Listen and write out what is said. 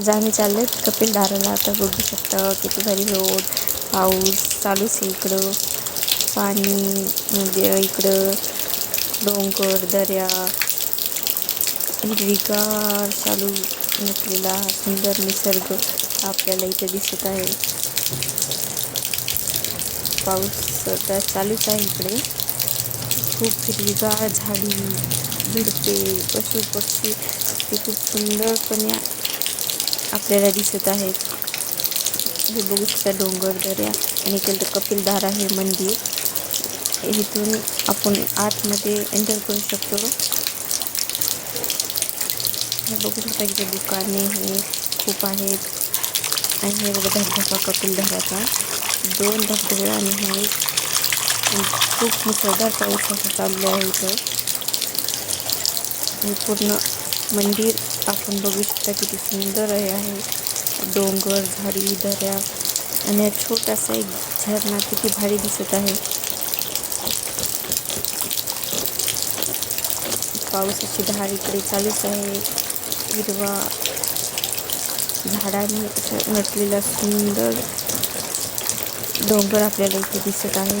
आज आम्ही चाललोय कपिल धाराला आता बघू शकता किती भारी रोड पाऊस चालूच आहे इकडं. पाणी म्हणजे इकडं डोंगर दर्या हिरवीगार चालू नसलेला सुंदर निसर्ग आपल्याला इथे दिसत आहे. पाऊस तर चालूच आहे इकडे. खूप हिरवीगार झाडी झुडपे पशु पक्षी ते खूप सुंदरपणे आपल्याला दिसत आहेत. हे बघू शकता डोंगर दर्या आणि इकडे कपिलधारा हे मंदिर. इथून आपण आतमध्ये एंटर करू शकतो. हे बघू शकता इथे दुकाने हे खूप आहेत. आणि हे बघा धबधबा कपिलधाराचा दोन धबधबे आणि हे खूप मुसळधार पाऊस असा चालू आहे इथं. हे पूर्ण मंदिर आपण बघू शकता किती सुंदर आहे. डोंगर झाडी दऱ्या आणि हा छोटासा एक झरणा किती भारी दिसत आहे. पावसाची धार इकडे चालूच आहे. हिरवा झाडांनी नटलेला सुंदर डोंगर आपल्याला इथे दिसत आहे.